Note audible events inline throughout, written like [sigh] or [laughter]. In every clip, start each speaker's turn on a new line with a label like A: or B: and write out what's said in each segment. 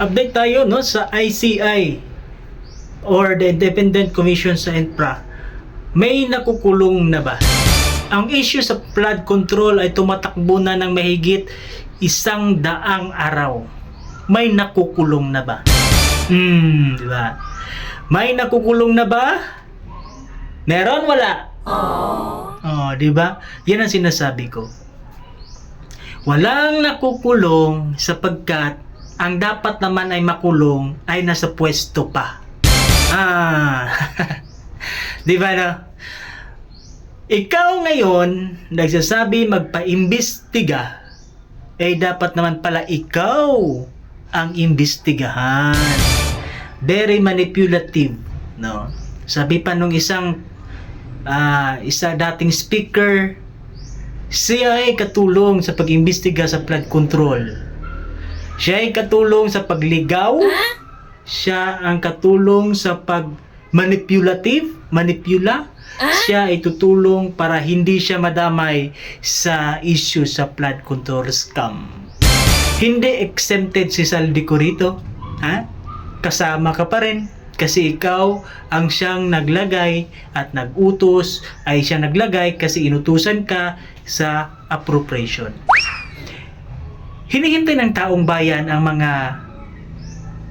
A: update tayo no sa ICI or the Independent Commission sa INPRA. May nakukulong na ba? Ang issue sa flood control ay tumatakbo na ng mahigit isang daang araw. May nakukulong na ba? Hmm, di ba? May nakukulong na ba? Meron wala? Oh, di ba? Yan ang sinasabi ko. Walang nakukulong sapagkat ang dapat naman ay makulong ay nasa pwesto pa. Ah. [laughs] Di ba no? Ikaw ngayon nagsasabi magpa-imbestiga eh dapat naman pala ikaw ang imbestigahan. Very manipulative, no? Sabi pa nung isang ah, isa dating speaker, ay katulong sa pag-imbestiga sa flood control. Siya ay katulong sa pagligaw. Siya ang katulong sa pag manipulative, manipula. Siya ay tutulong para hindi siya madamay sa issue sa flood control scam. Hindi exempted si Saldico rito. Ha? Kasama ka pa rin. Kasi ikaw ang siyang naglagay at nagutos ay siya naglagay kasi inutusan ka sa appropriation. Hinihintay ng taong bayan ang mga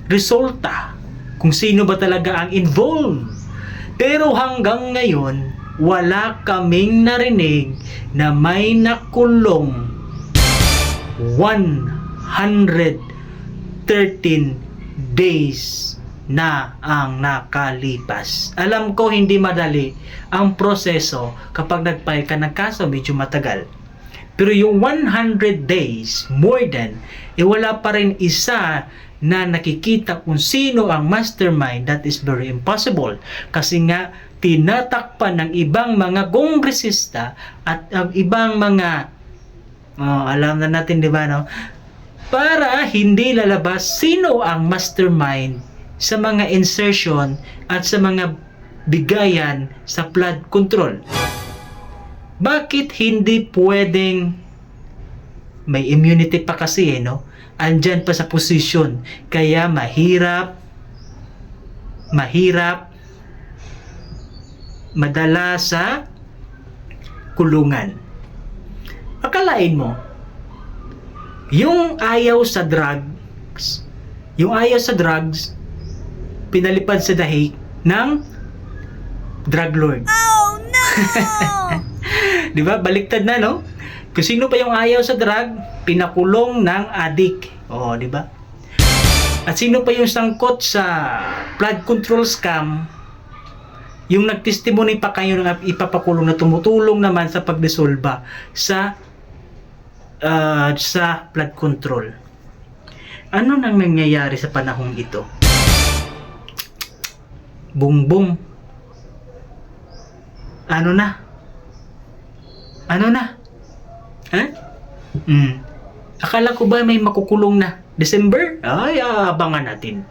A: resulta kung sino ba talaga ang involved. Pero hanggang ngayon, wala kaming narinig na may nakulong 113 days na ang nakalipas. Alam ko hindi madali ang proseso kapag nag-file ka ng kaso, medyo matagal. Pero yung 100 days, more than, eh wala pa rin isa na nakikita kung sino ang mastermind, that is very impossible. Kasi nga, tinatakpan ng ibang mga kongresista at ang ibang mga, oh, alam na natin, di ba, no? Para hindi lalabas sino ang mastermind sa mga insertion at sa mga bigayan sa flood control. Bakit hindi pwedeng may immunity pa kasi eh, no? Andyan pa sa posisyon. Kaya mahirap, mahirap, madala sa kulungan. Akalain mo, yung ayaw sa drugs, yung ayaw sa drugs, pinalipad sa dahig ng drug lord.
B: Oh no! [laughs]
A: Di ba? Baliktad na, no? Kung sino pa yung ayaw sa drug, pinakulong ng adik. Oo, di ba? At sino pa yung sangkot sa flood control scam, yung nagtestimony pa kayo ng ipapakulong na tumutulong naman sa pagdesolba sa ah, sa flood control. Ano nang nangyayari sa panahong ito? Bungbong. Ano na? Ano na? Ha? Hmm. Akala ko ba may makukulong na? December? Ay, abangan natin.